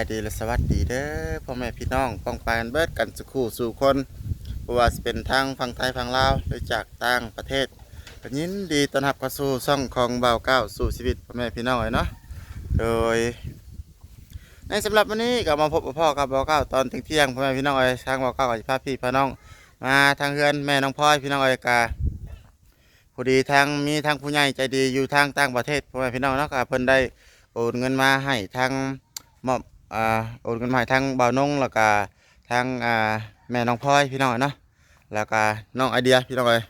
ายดีและสวัสดีเด้อพ่อแม่พี่น้องป้องปานเบิดกันสุขูสู่คนบ่ว่าสิเป็นทางฝั่งไทยฝั่งลาวหรือจากต่างประเทศก็ยินดีต้อนรับเข้าสู่ช่องของเบาเก้าสู่ชีวิตพ่อแม่พี่น้องเนาะโดย ในสำหรับวันนี้ก็มาพบกับพ่อกับบ่าเก้าตอนเที่ยงพ่อแม่พี่น้องเอ้ยทางเบาเก้าก็สิพาพี่พาน้อง มาทางเฮือนแม่น้องพลอยพี่น้องเอ้ยกาพอดีทางมีทางผู้ใหญ่ใจดีอยู่ทางต่างประเทศพ่อแม่พี่น้องเนาะก็เพิ่นได้โอนเงินมาให้ทางมอบ อ่าโอนเงินมาให้ทางบ่าวนงแล้วก็ทางอ่าแม่น้องพลอยพี่น้องเนาะแล้วก็น้องไอเดียพี่น้องเอ้ย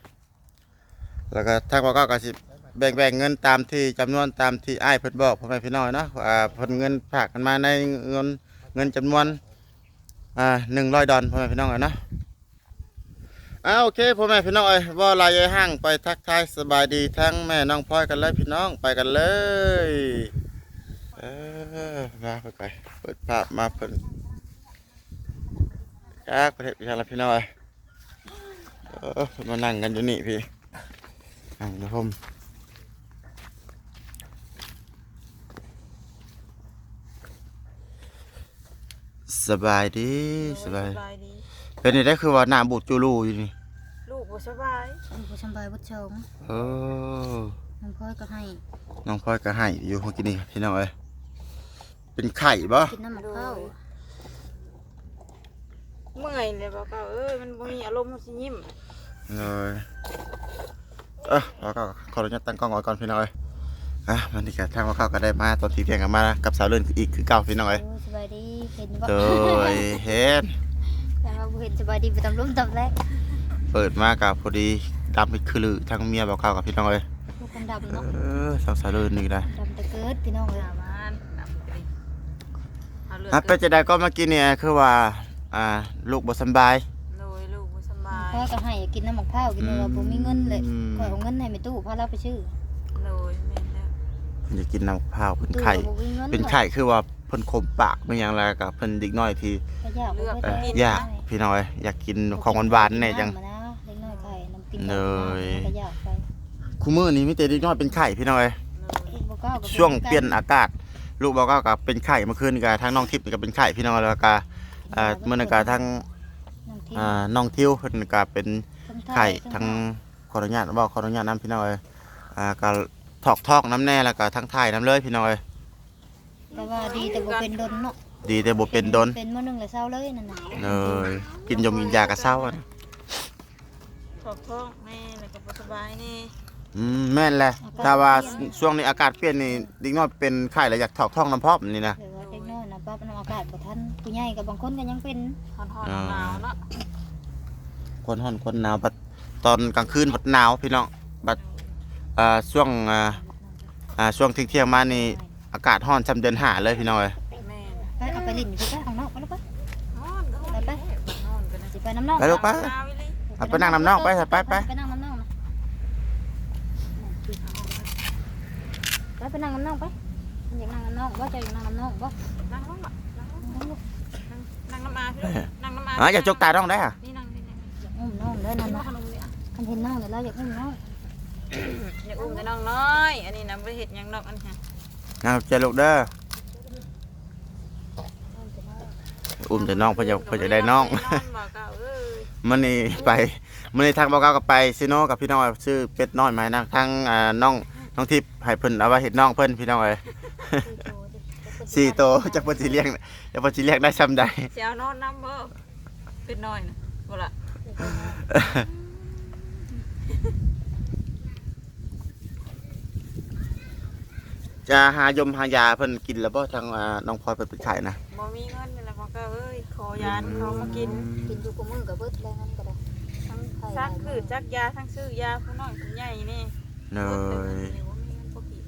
แล้วก็ทางบ่าวเก้าก็สิแบ่งแบ่งเงินตามที่จำนวนตามที่อ้ายเพิ่นบอกพ่อแม่พี่น้องเนาะอ่าเพิ่นเงินฝากกันมาในเงินเงินจำนวนอ่า100ดอลพ่อแม่พี่น้องเอ้ยเนาะ อ่าโอเคพ่อแม่พี่น้องเอ้ยว่าลายยายห้างไปทักทายสบายดีทั้งแม่น้องพลอยกันเลยพี่น้องไปกันเลย เออมาเปิดไป เปิดภาพมาเปิดจากประเทศพิชาลพี่น้อยเออเพิ่นมานั่งกันอยู่นี่พี่นั่งนะผมสบายดีสบายสบาย ดีเป็นนี่ได้คือว่าหน้าบูดจูรูอยู่นี่ลูกบ่สบายมันผู้ชมบายบุญชมเออน้องพ่อยก็ให้ น้องพลอยก็ให้อยู่เมื่อกี้นี่พี่น้องเอ้ย เป็นไข่บ่กินน้ำมะพร้าวเมื่อยเลยบอกเก่าเอ้ยมันบ่มีอารมณ์มันสิยิ้มเลยเออแล้วก็ขออนุญาตตั้งกล้องไว้ก่อนพี่น้อยอะมันนี่ก็ทางว่าเข้าก็ได้มาตอนที่เที่ยงกันมากับสาวเลื่อนอีกคือเก่าพี่น้อยโอ้สบายดีเห็นบ่โดยเห็นแต่ว่าบ่เห็นสบายดีไปตำลุ่มตำแรกเปิดมากับพอดีดำไปคือลือทั้งเมียบอกเข้ากับพี่น้อยพวกคนดำเอเนาะอสาวสาวเลื่อนนี่ก็ได้ดำแต่เกิดพี่น้องเลย หามันนำไปดิ เอาเลือดอะเป็นจะได้ก็เมื่อกี้เนี่ยคือว่าอ่าลูกบ่สำบาย โดยลูกบ่สบาพ่อยก็ให้กินน้ำมะพร้าวกินเลยว่าบ่มีเงินเลยอืมขอยเอาเงินให้แม่ตู้พาเราไปชื่อโดยแม่นแล้วเพิ่นจะกินน้ำข้าวเพิ่นตู้ไข่ก็บ่มีเงินเป็นไข่คือว่าเพิ่นคมปากเป็นอย่างไรกับเพิ่นเด็กน้อยที่ก็ยากบ่เอ่อได้อยากพี่น้อย อยากกินของหวานๆเนี่ยจังำอะนะเล็กน้อยไข่น้ำกินเลยก็ยากไปคู่มือนี้มีแต่เด็กน้อยเป็นไข่พี่น้อย โดย บ่กล้าก็ช่วงเปลี่ยนอากาศ ลูกบอกว่ากับเป็นไข่เมื่อคืนกับทางน้องทิพย์นี่ก็เป็นไข่พี่น้องแล้วก็อ่าเมื่อนั้นก็ทางน้องทิพย์อ่าน้องทิวเพิ่นก็เป็นทั้งทไข่ยทางขออนุญาตบอกขออนุญาตน้ำพี่น้องเอ้ยอ่าก็ถอกทอกน้ำแน่แล้วก็ทั้งไทยน้ำเลยพี่น้องเอ้ยก็ว่าดีแต่บ่เป็นดนเนาะดีแต่บ่เป็นดนเป็นมื้อหนึงแล้วเศร้าเลยนั่นน่ะเลยกินยมกินยากระเศร้าอะนะถอกท้องแม่แล้วก็บ่สบายนี่ อืมแม่นแหละถ้าว่าช่วงนี้อากาศเปลี่ยนนี่เด็กน้อยเป็นไข่แล้วอยากถอกท้องน้ำพร้อมนี่นะ หรือว่าเด็กน้อยนะป้าเป็นอากาศบ่ทันผู้ใหญ่กับบางคนก็ยังเป็นฮ้อนๆหนาวๆเนาะคนฮ้อนคนหนาวบัดตอนกลางคืนบัดหนาวพี่น้องบัดอ่าช่วงอ่าอ่าช่วงเที่ยงๆมานี่อากาศร้อนจำเดือนห้าเลยพี่น้องเอ้ยแม่นไปเอาไปเล่นอยู่ไปข้างนอกไปแล้วไปฮ้อนก็ฮ้อนไปไปฮ้อนกันนะสิไปน้ำนอกไปลูกไปหนาวอีหลีเอาไปนั่งน้ำนอกไปไปไป ไปนั่งน้ำนอกนะ ไปไปนั่งน้ำนอกไปมันอยากนั่งน้ำนอกว่าจะอยากนั่งน้ำนอกว่านั่งลงบ่นั่งลงนั่งลงนั่งน้ำอาพี่ลูกนั่งน้ำอาอ่าอย่าจกตาน้องได้อะนี่นั่งนี่นั่งอยากอุ้มน้องเด้อนั่นนี่นะขนมเนี่ยคันเห็นน้องเดี๋ยวเราอยากอุ้มน้องอย่าอุ้มแต่น้องน้อย อันนี้นำไปเห็ดหยังดอกอันนี้นะเจาลูกเด้ออุ้มแต่น้องเพื่อจะเพื่อจะได้น้องนอนบอกเก่าเอ้ยมันนี่ไปมันนี่ทางบอกเก้ากับไปซิโนกับพี่น้องชื่อเป็ดน้อยไหมนะทางอ่าน้อง น้องทิพย์ให้เพิ่นเอาไว้เห็ดน้องเพิ่นพี่น้องเอ้ยสี่โตวจะเพิ่นสิเลี้ยงจะเพิ่นสิเลี้ยงได้ซ้ำใด เสียวนอนน้ำบ่เป็นน้อยนะบ่ละจะหายมหายาเพิ่นกินแล้วบ่ทางอ่าน้องพลอยเพิ่นเป็นไข่นะบ่มีเงินนี่แหละบอกเก่าเอ้ยขอยานเขามากิน กินอยู่กับมือกับเบิดแล้วนั่นก็ได้ทั้งซักคือจักยาทั้งซื้อยาผู้น้อยผู้ใหญ่นี่ เลบิดยเดี๋ยวบ่มีเงินปกติ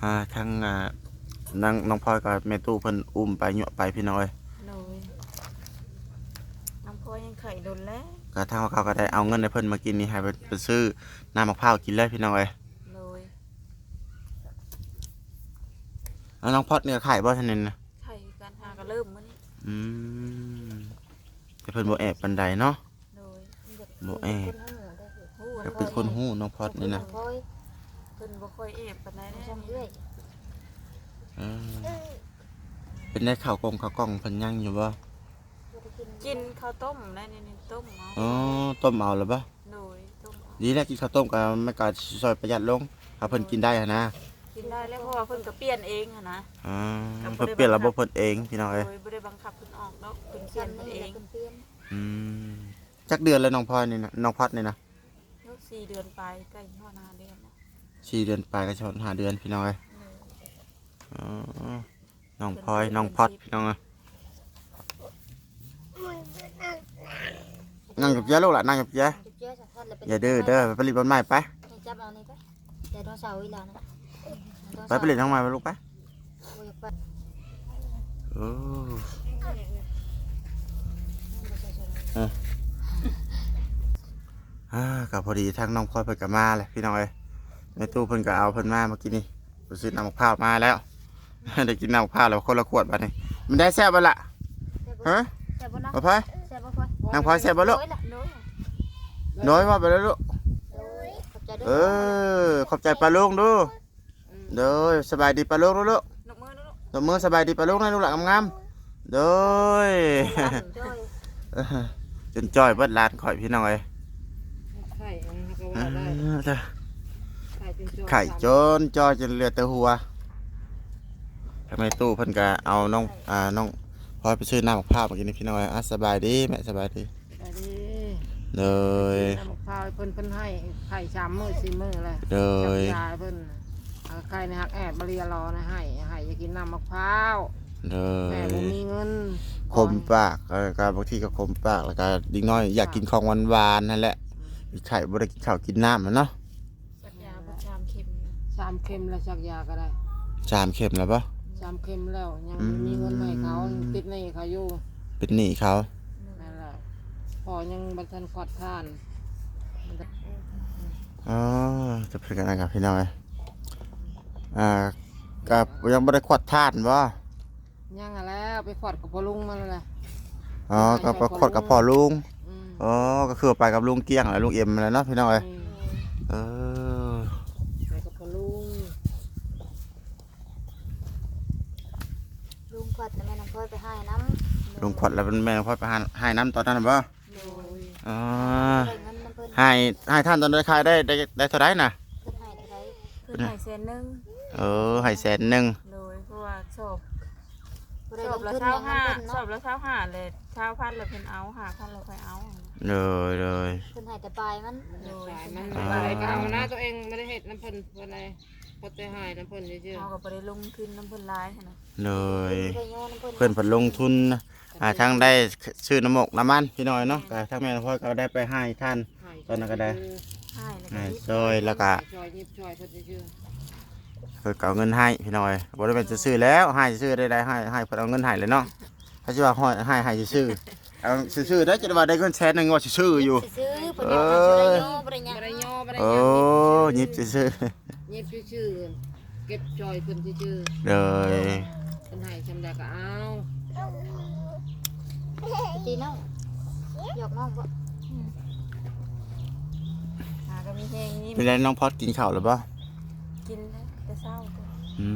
อ่าทางอ่านางน้องพลอยกับแม่ตู้เพิ่นอุ้มไปเหยาะไปพี่น้อยเลยน้ำพอยังไข่ดนแล้วก็ทางเขาก็ได้เอาเงินให้เพิ่นมากินนี่ให้เพิ่นไปซื้อน้ำมะพร้าวกินเลยพี่น้องเอ้ยเลยแล้วน้องพอดเนี่ยขายบ่ทันนี่นะไข่การหาก็เริ่มมื้อนี้อืมแต่เพิ่นบ่แอบปานใดเนาะเลยบ่แอบฮู้ ก็เป็นคนฮู้น้องพอดนี่นะพ่อยเพิ่นบ่ค่อยเอบปานใดแน่จำเรื่อยเออเป็นได้ข้าวกงข้าวกล้องเพิ่นยังอยู่บ่บ่ได้กินกินข้าวต้มได้นี่นี่ต้มเอาอ๋อต้มเอาแล้วบ่โดยต้มเอาดีแล้วกินข้าวต้มก็ไม่ก็ซอยประหยัดลงถ้าเพิ่นกินได้อะนะกินได้แล้วเพราะว่าเพิ่นก็เปลี่ยนเองอะนะอ่าครับเพิ่นเปลี่ยนระบบเพิ่นเองพี่น้องโดเอ้ยยบ่ได้บังคับเพิ่นออกเนาะเพิ่นเปลี่ยนเพิ่นเองเพิ่นเปลี่ยนอืมจักเดือนแล้วน้องพลอยนี่นะน้องพัดนี่นะลูก สี่เดือนไปใกล้หัวหน้าเดือนแล้วสี่เดือนปลายก็ชนห้าเดือนพี่น้องเอ้ยโดยอ๋อน้องพลอยน้องพัดพี่น้องเอ้ยนั่งกับเจ๊ลูกล่ะนั่งกับเจ๊เดี๋ยวเจ๊จะทอดแล้วเป็นอย่าดื้อเด้อไปผลิตบนไม้ไปให้จับเอานี่ไปแต่โดนเสาอีหลานะไปผลิตทั้งไม้ไปลูกไปโอ้ยไปโอ้อ่าก็พอดีทั้งน้องพลอยเพิ่นก็มาเลยพี่น้องเอ้ยในตู้เพิ่นก็เอาเพิ่นมาเมื่อกี้นี่ไปซื้อน้ำมะพร้าวมาแล้ว ได้กินน้ำมะพร้าวแล้วคนละขวดบัดนี้มันได้แซ่บบ่ล่ะฮะแซ่บบ่เนาะมาพลอยแซ่บบ่พอยนางพลอยแซ่บบ่ลูกโอ้ยล่ะโดยน้อยว่าไปแล้วลูกโอ้ยขอบใจเด้เออขอบใจปลาลุงดูเด้อสบายดีปลาลุงดูลูกนกมือดูลูกตัวมือสบายดีปลาลุงนะลูกหลักงามๆเด้อจ้อยจนจ้อยเบิดลานข่อยพี่น้องเอ้ยไข่อันนั้นก็อ่าว่าได้เด้อไข่เป็นจอไข่จนจ้อยจนเหลือแต่หัวทำไมตู้เพิ่นก็เอาน้องอ่าน้องพลอยไปซื้อน้ำมะพร้าวเมื่อกี้นี่พี่น้องเอ้ยอะสบายดีแม่สบายดีอันนี้เด้อน้ำมะพร้าวเพิ่นเพิ่นให้ไข่สามมื้อสี่มื้อเลยเด้อจับยาเพิ่นเอาไข่ในหักแอดบริยารอนะให้ให้จะกินน้ำมะพร้าวเด้แม่บ่อมีเงินคมปากแล้วก็บางทีก็คมปากแล้วก็ดิ้งน้อยอยากกินของหวานๆนั่นแหละ ไข่บ่ได้กินข้าวกินน้ำแล้วเนาะสักยาประชามเข็มสามเข็มแล้วชักยาก็ได้จามเข็มแล้วปะ สามเข็มแล้วยังอืม มีเงินให้เขาติดหนี้เขาอยู่เป็นหนี้เขานั่นแหละพอยังบันทันขอดทานมันจะอ๋อจะเป็นกันกับพี่น้อยอ่ากับยังบ่ได้ขวดทานบ่ยังอะแล้วไปขอดกับพ่อลุงมาแล้วแหละอ๋อก็ไปขวดกับพ่อลุง อืมอ๋อก็คือไปกับลุงเกี้ยงและลุงเอ็มแล้วเนาะพี่น้อยอืมเออไปกับพ่อลุงลุงขวัดแล้วแม่น้องพลอยไปให้น้ำลุงขวดแล้วเป็นแม่พ่อไปหาให้น้ำตอนนั้นน่ะบ่โดยอ๋อได้เงินน้ำเพิ่นให้ให้ท่านตอนได้ขายได้ได้ได้เท่าไหร่น่ะ เพิ่นให้เท่าไหร่เพิ่นให้แสนหนึงเออให้แสนหนึงโดยเพราะว่าชอบบ่ได้ชลอบงละทุนเช้าหยังห้าน้ำเพิ่นชอเนาะบละเช้าห้าเลยเช้าพันแล้วเพิ่นเอาหาพันแล้วค่อยเอา เลยเลยเพิ่นให้แต่ปลายมันโดยสายมันอ่าอะไรก็เอาหน้าตัวเองไม่ได้เห็ดน้ำเพิ่นเพิ่นอะไรพอใจหายน้ำเพิ่นเฉยเอาก็บ่ได้ลงทุนน้ำเพิ่นหลายหั้นนะเลยบ่ได้โยนน้ำเพิ่นเพื่อนผลลงทุนอ่าทั้งได้ซื้อน้ำหมกน้ำมันพี่น้อยเนาะก็ทั้งแม่พ่อก็ได้ไปให้ท่านๆหายตอนนั้นก็ได้ให้แล้วก็ให้นิดซอยแล้วก็ช่วยยิบช่วยเพิ่นเชื่อเพิ่นก็เอาเงินให้พี่น้อยบ่ได้เป็นจะซื้อแล้วให้ซื้อได้ได้ให้ให้เพิ่นเอาเงินให้เลยเนาะถ้าสิว่าให้ให้ให้ซื้อ เอาซื้อๆได้จะได้ว่าได้เงินแสนหนึงว่าซื้ออยู่ ซื้อๆเพิ่นอยากให้ช่วยโยบ่ได้หยังบ่ได้ย่อบ่ได้โอ้ย่อยิบซื้อยิบชื่อเก็บช่วยเพิ่นชื่อๆเลยเพิ่นให้ชำได้ก็เอาตีน้องหยอกน้องบ่หาก็มีแฮงนี่เป็นไรน้องพอดกินข้าวหรือเปล่ากินแล้วแต่เช้าก็อื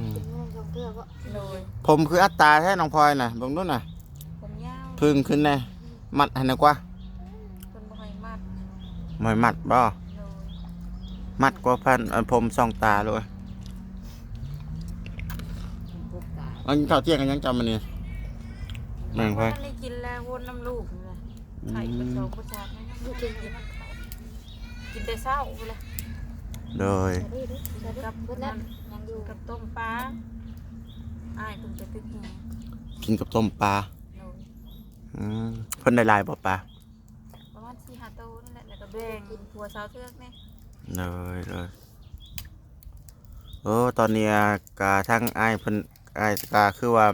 มกินมื้อสองเทื่อบ่โดยผมคืออัตราแท้น้องพลอยน่ะเบิ่งดูน่ะ พึ่งขึ้นแน่มัดให้หน่อยกว่าเพิ่นบ่ให้มัดไม่มัดบ่โดยมัดกว่าพันอันผมส่องตาเลยพบตาอันข้าวเที่ยงกันยังจำมันนี่แม่งพลอยบ่ได้กินแล้ววนน้ำลูกนี่แหละไข่ประชงประชาไม่ต้องกินกินน้ำเขากินแต่เช้าพุ่นแหละเลยสวัสดีเด้อสวัสดีกับเพิ่นนั่นยังอยู่กับต้มปลาอ้ายเพิ่นไปตึกแหกินกับต้มปลาโดย อืมเพิ่นได้หลายบ่ปลาประมาณ4 5โตนี่แหละแล้วก็แบ่งผัวสาวเทือกแม่เลยเลยโอ้ตอนนี้กาทั้งอ้ายเพิ่นอ้ายกาคือว่า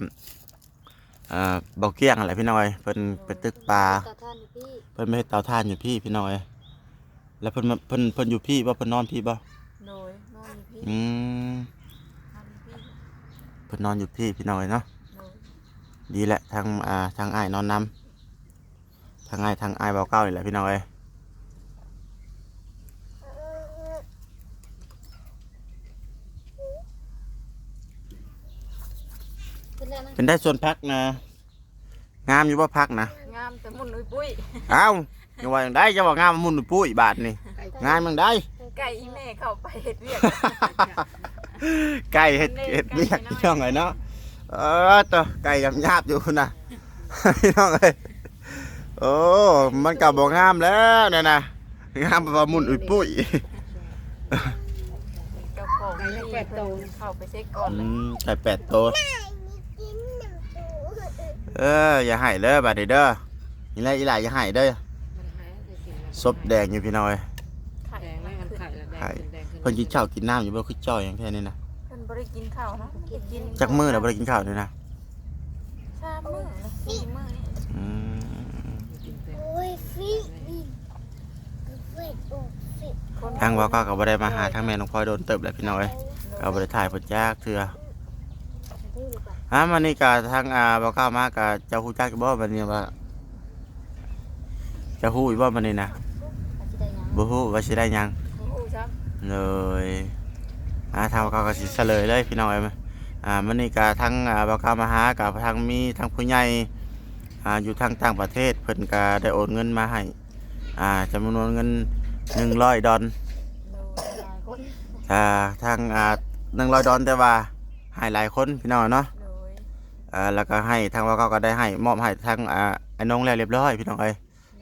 อ่าเบาเกี้ยงอะไรพี่น้อยเพิ่นไปตึกปลา ตาท่านอยู่พี่เพิ่นไม่ให้เตาถ่านอยู่พี่พี่น้อย แล้วเพิ่นมาเพิ่นเพิ่นอยู่พี่บ่เพิ่นนอนพี่บ่โดยนอนอยู่พี่อืมนอนอยู่พี่ เพิ่นนอนอยู่พี่พี่น้อยเนาะโดยดีแหละทางอ่าทางอ้ายนอนนํทางอ้ายทางอ้ายเบาเก้านี่แหละพี่น้อยเพิ่นได้ช่นะเป็นได้ส่วนพักนะ งามอยู่บ่พักนะงามแต่มุนอุ้ยปุ้ยเอ้าอย่าว่าอย่างได้จะว่างามมุนปุ้ยบาทนี่งานมึงได้ไก่อีแม่เข้าไปเฮ็ดเวียกไก่เห็ดเห็ดเบียกพี่น้องไงเนาะ เออตัวไก่ยำยาบอยู่นะพี่น้องเอ้ยโอ้มันกับบ่งามแล้วเนี่ยนะงามแบบว่ามุนอุ้ยปุ้ยเจ้าของนี่เพิ่นเข้าไปเช็คก่อนอืเลยมไก่แปดตัวเอออย่าให้เด้อบาดนี้เด้อนี่แหละอีหล่าอย่าให้เด้อมันหายจะกินศพแดงอยู่พี่น้อยไข่แดงมัไม่นมันขึ้นไข่ละแดงขึ้นแดงขึ้นเพิ่นกินข้าวกินน้ำอยู่บ่คือจ้อยอย่างแค่นี้นะเพิ่น บ่ได้กินข้าวเนาะกินกินจักมื้อน่ะบ่ได้กินข้าวเลยนะสามมื้อนะสี่มื้อนี่อืมกินแต่คนทางว่าก็ก็บ่ได้มาหาทางแม่น้องพลอยโดนเติบแหละพี่น้อยก็บ่ได้ถ่ายเพิ่นจักเทื่ออ่ามันนี่ก็ทางอ่าบ่กล้ามาก็เจ้าฮู้จักอยู่บ่บัดนี้ว่าเจะฮู้อยู่บ่บัดนี้นะอาจจะได้หยังบ่ฮู้ว่าสิได้หยัง โอ้ครับเลย อ่าทางบ่กาก็สิเฉลยเลยพี่น้องเอ้ยอ่ามันนี่ก็ทางอ่าบกล้ามหาก็ทางมีทางผู้ใหญ่อ่าอยู่ทางต่างประเทศเพิ่นก็ได้โอนเงินมาให้อ่าจำนวนเงิน100ดอลโดยหลอ่าทางอ่าหนึ่งร้อยดอนแต่ว่าให้หลายคนพี่น้องเนาะอ่าแล้วก็ให้ทางว่าเขาก็ได้ให้มอบให้ทางอ่าไอ้น้องแล้วเรียบร้อยพี่น้องเอ้ย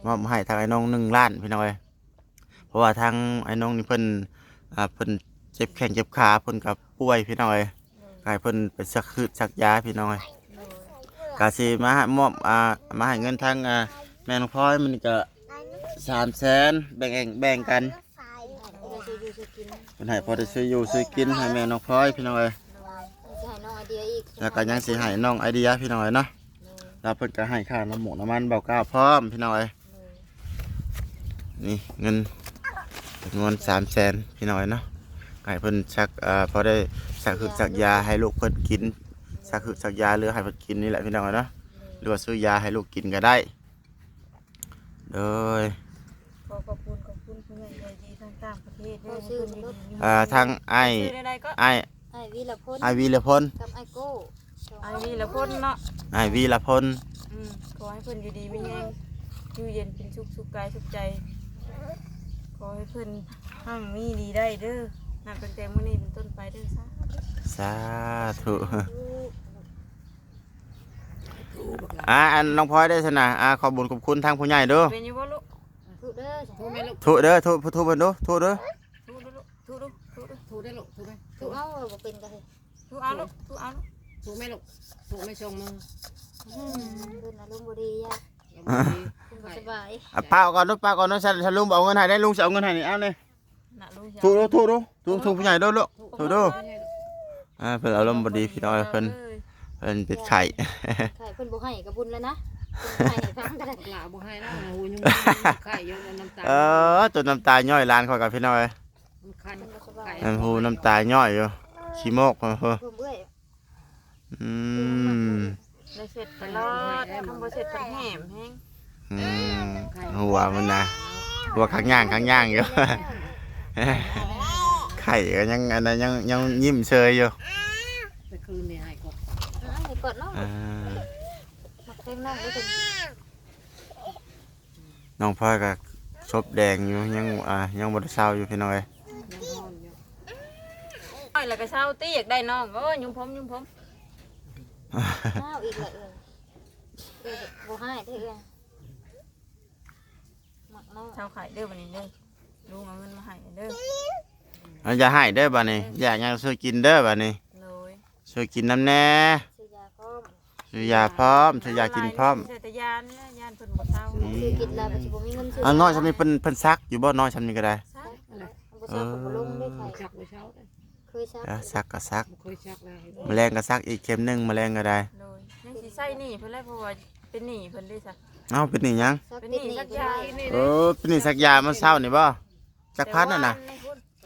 มอบให้ทางไอ้น้องหนึ่งล้านพี่น้องเอ้ยเพราะว่าทางไอ้น้องนี่เพิ่นอ่าเพิ่น เจ็บแข้งเจ็บขาเพิ่นกับป่วยพี่น้องเอ้ยก็ให้เพิ่นไปสักคือสักยาพี่น้องเอ้ยโดยกาสิมาให้มอบอ่ามาให้เงินทางอ่าแม่น้องพลอยมันก็สามแสนแบ่งเองแบ่งกันได้ซื้ออยู่ซื้อกินเพิ่นให้พอได้ซื้ออยู่ซื้อกินให้แม่น้องพลอยพี่น้องเอ้ยจะให้น้องไอเดียอีกแล้วก็ยังสิให้น้องไอเดียพี่น้องเอ้ยเนาะแล้วเพิ่นก็ให้ค่าน้ำหมูน้ำมันเบาก้าวพร้อมพี่น้องเอ้ยนี่เงินจำนวนสามแสนพี่น้องเอ้ยเนาะก็ ให้เพิ่นชักเอ่อพอได้สักหึกสักยาให้ลูกเพิ่นกินสักหึกสักยาหรือให้เพิ่นกินนี่แหละพี่น้องเอ้ยเนาะหรือว่าซื้อยาให้ลูกกินก็ได้โดยขอขอบคุณขอบคุณผู้ใหญ่ใจดีทางต่างประเทศด้วยชื่ออยู่ดีอ่าทางไอ้ชื่อใดๆก็ไอ้ไอวีละพลไอ้วีรพลกับไอโก้สองไอ้นี่ละพ่นเนาะไอ้วีรพลอืมขอให้เพิ่นอยู่ดีไม่แห้งอยู่เย็นเป็นสุขสุขกายสุขใจ ขอให้เพิ่นหั่งมีดีได้เด้อ นับตั้งแต่มื้อนี้เป็นต้นไปเด้อซะสาธุอ่าอันน้องพลอยได้ชนะอ่าขอบุญขอบคุณทางผู้ใหญ่เด้อเป็นอยู่บ่ลูกถูกเด้อถูไหมลูกทุเด้อทุทุเพิ่นดูทุเด้อถูดูลูกถูดูถูดูถูได้ลูกถูไหมถูกเอาบ่เป็นกันเลยถูเอาลูกถูเอาลูกถูไหมลูกถูไม่ชงมือเพิ่นอารมณ์บ่ดียากยังบ่ดีเพิ่นบ่สบายอะป้าเอาก่อนลูกป้าก่อนเนาะฉันฉันลุงเอาเงินให้ได้ลุงจะเอาเงินให้นี่เอาเลยน่ะลูกทุดูทุดู ทุทุผู้ใหญ่เด้อลูกทุดูอ่าเพิ่นอารมณ์บ่ดีพี่น้อยเพิ่นเพิ่นเป็นไข้ใครเพิ่นบ่ให้กับบุญแล้วนะเพิ่นให้ฟังก็ได้หลาบ่ให้นะโอ้ยยุ่งไข่เยอะน้ำตาเออจนน้ำตาย่อยลานเขากับพี่น้อยมันคันเพิ่นบ่สบายน้ำหูน้ำตาย่อยอยู่ขี้โมกเออเพิ่นเบื่อยอืมได้เสร็จตลอดทำบ่เสร็จเป็นแหมแฮงอืมหัวมันนะหัวข้างย่างข้างย่างอยู่ ไข่ก็ยังอันนั้นยังยังยิ้มเชยอยู่ไปคืนนี่ให้กดอะให้กดเนาะอ่ามักเต็มน้องได้เพิ่นน้องพลอยก็ชบแดงอยู่ยังอ่ายังบ่ได้เศร้าอยู่พี่น้อยยังนอนอยู่น้อยแล้วก็เช้าตีอยากได้น้องโอ้ยยุ่มผมยุ่มผมน้าวอีกเลยเอ้ยเอ้ยบ่ให้ได้เอ้ยมักน้องเช้าไข่เด้อบัดนี้เด้อลุงเอาเงินมาให้เด้อ เอาอย่าให้เด้อบัดนี้อยากยังช่วยกินเด้อบัดนี้เลยช่วยกินน้ำแน่ซื้อยาพร้อมช่วยยาพร้อมช่วยยากินพร้อมใส่แต่ยานี่ยานเพิ่นบ่เศร้าซื้อกินแล้วก็สิบ่มีเงินซื้ออ่าน้อยฉันมีเพิ่นเพิ่นซักอยู่บ่น้อยฉันมีก็ได้ซักบ่ซักก็บ่ลงได้ไผชักไปเช้าเลยเคยซักเดี๋ยวซักก็ซักบ่เคยชักเลยแมลงก็ซักอีกเข็มหนึงแมลงก็ได้เลยยังสิใส่หนี่เพิ่นแล้วเพราะว่าเป็นหนี้เพิ่นได้ซะเอ้าเป็นนี่ยังซักเป็นติหดนี้หนี้สักก็ยาได้เออเป็นนี่ซักยาเมื่อเช้านี่บ่จักพัดน่ะนะ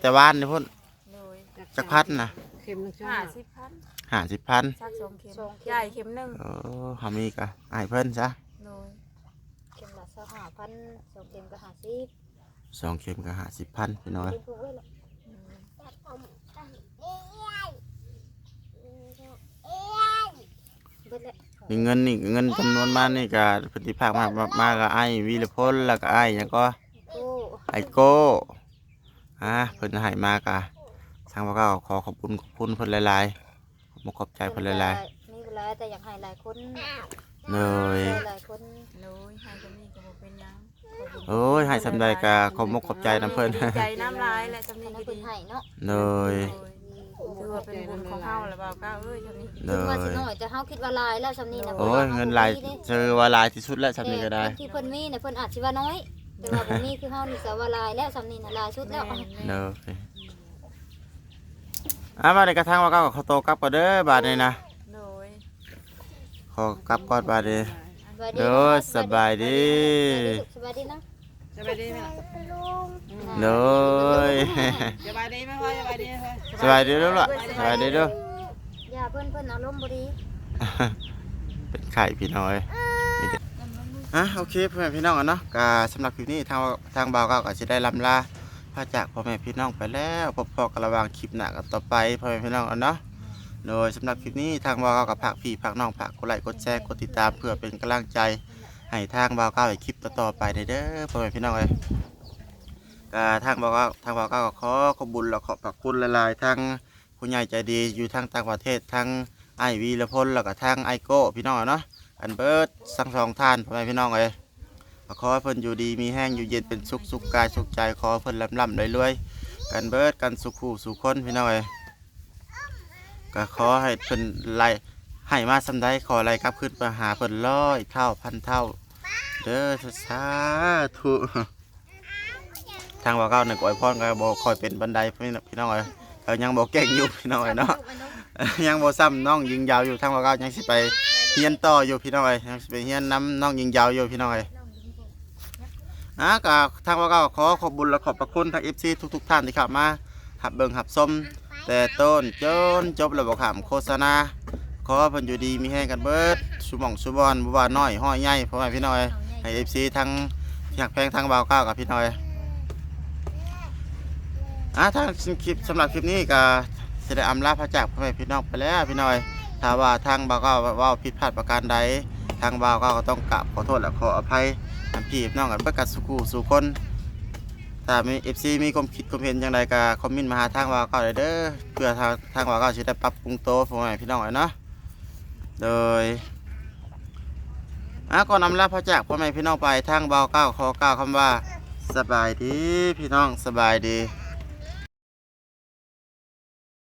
แต่วาใพุ่นแต่วานนี่พุ่นเลยจักพัดน่ะเข็มนึงห้าช้าสิบพันห้าสิบพันซักสองเข็มใหญ่เข็มหนึ่งเออเฮามีก็ให้เพิ่นซะเลยเข็มละ25,000สองเข็มก็50สองเข็มก็ห้าสิบพันพี่น้อยเข็มถูกไว้ละนเบิดแล้วมีเงินนี่เงินจำนวนมากนี่ก็เพิ่นสิพากมามามากับไอ้วีรพลแล้วก็ไอ้หยังก็โอ้ไอโก้ อะเพิ่นให้มากะทางว่าก็ขอขอบคุณขอบคุณเพิ่นหลายๆขอบคุณขอบใจเพิ่นหลายมีเวลาแต่อยากให้หลายคนๆเลยหลายคนโอ้ยให้ก็มีก็บ่เป็นหยังขบคุณโอ้ยให้สำใดกะขอบมกขอบใจน้ำเพิ่นดีใจน้ำลายและสำอันีนนั้นก็เพิ่ดีนให้เนาะเลยถือว่าเป็นบุญของเฮาแล้วเปล่าก้าวเอ้ยสำนีเลถึงว่ายสิน้อยแต่เฮาคิดว่าหลายแล้วซำนี้นะโอ้ยเงินหลายเจอว่าหลายที่สุดแล้วสำนี้ก็ได้แต่ที่เพิ่นมีน่ะเพิ่นอาจสิว่าน้อย แต่ว่าบ่มีคือเฮานี่ก็ว่าหลายแล้วซำนี้น่ะหลายสุดแล้วแม่นเลยอะมาในกระทั่งว่าก็ขอโตวกลับก่อนเด้อบาดนี้นะโดยขอกลับก่อนบาดนี้สวัสดีเด้อสบายดีสบายดีนะสบายดีไหมล่ะเลยสบายดีไหมพ่อสบายดีไหมพ่อสบายดีด้วยล่ะสบายดีด้วยอย่าเพิ่นเพิ่นอารมณ์บ่ดี เป็นไข่พี่น้อยมีแต่ อะโอเคพ่อแม่พี่น้องอะเนาะก็สำหรับคลิปนี้ทางทางบ่าวก็จะได้ลำลาพาจากพ่อแม่พี่น้องไปแล้วพบพอกันระหว่างคลิปหน้ากันต่อไปพ่อแม่พี่น้องอะเนาะโดยสำหรับคลิปนี้ทางบ่าวก็กับผักพี่ผักน้องผักกดไลค์กดแชร์กดติดตามเพื่อเป็นกำลังใจให้ทางบ่าวก็ในคลิปต่อๆไปเด้อพ่อแม่พี่น้องเอ้ยก็ทางบ่าวก็ทางบ่าวก็ขอขอบุญและขอบพระคุณหลายๆทางผู้ใหญ่ใจดีอยู่ทางต่างประเทศทางไอวีละพลแล้วก็ทางไอโก้พี่น้องอะเนาะ อันเบิร์ดสังสองท่านพ่อแม่พี่น้องเอ้ยก็ขอให้เพิ่นอยู่ดีมีแห้งอยู่เย็นเป็นสุขสุขกายสุขใจขอให้เพิ่นลำลำรวยๆกันเบิร์ดกันสุขคู่สุขคนพี่น้องเอ้ยก็ขอให้เพิ่นไล่ให้มาสำได้ขอไล่กลับขึ้นไปหาเพิ่นร้อยเท่าพันเท่า เด้อสาธุทางว่าเก้าหนึ่งอวยพรก็บอกคอยเป็นบันไดพี่น้องพี่น้องเอ้ยเขายังบอกเก่งอยู่พี่น้องเอ้ยเนาะยังบ่ซ้ำน้องยิงยาวอยู่ทางว่าก็ยังสิไป เฮียนต่ออยู่พี่น้องเอ้ยยังสิไปเฮียนน้ำน้องยิงยาวอยู่พี่น้องเอ้ยอะก็ทางว่าก็ขอขอบบุญและขอบพระคุณทาง FC ทุกๆท่านที่เข้ามาหับเบิงหับชมแต่ต้นจนจบแล้วบ่ขามโฆษณาขอเพิ่นอยู่ดีมีแห้งกันเบิดสุหมองสุบอนบ่ว่าน้อยห้อยใหญ่พ่อแม่พี่น้องเอ้ยให้ FC ทั้งที่หักแพงทั้งบ่าวก้าวกับพี่น้องเอ้ยอะทางคลิปสำหรับคลิปนี้ก็จะได้อำลาพระจากพ่อแม่พี่น้องไปแล้วพี่น้อย ถ้าว่าทางบ่าวก็เว่าผิดพลาดประการใด ทางบ่าวก็ต้องกราบขอโทษและขออภัยทำพี่น้องกันเพื่อกัดสุขูสู่คนถ้ามีเอฟซีมีความคิดความเห็นอย่างไรก็คอมเมนต์มาหาทางบ่าวก็ได้เด้อเพื่อทางทางบ่าวก็จะได้ปรับปรุงโตวพ่อแม่พี่น้องเนาะโดยอะก่อนอำลาพระจากพ่อแม่พี่น้องไปทางเบาเก้าขอเกล่าคำว่า สบายดีพี่น้องสบายดี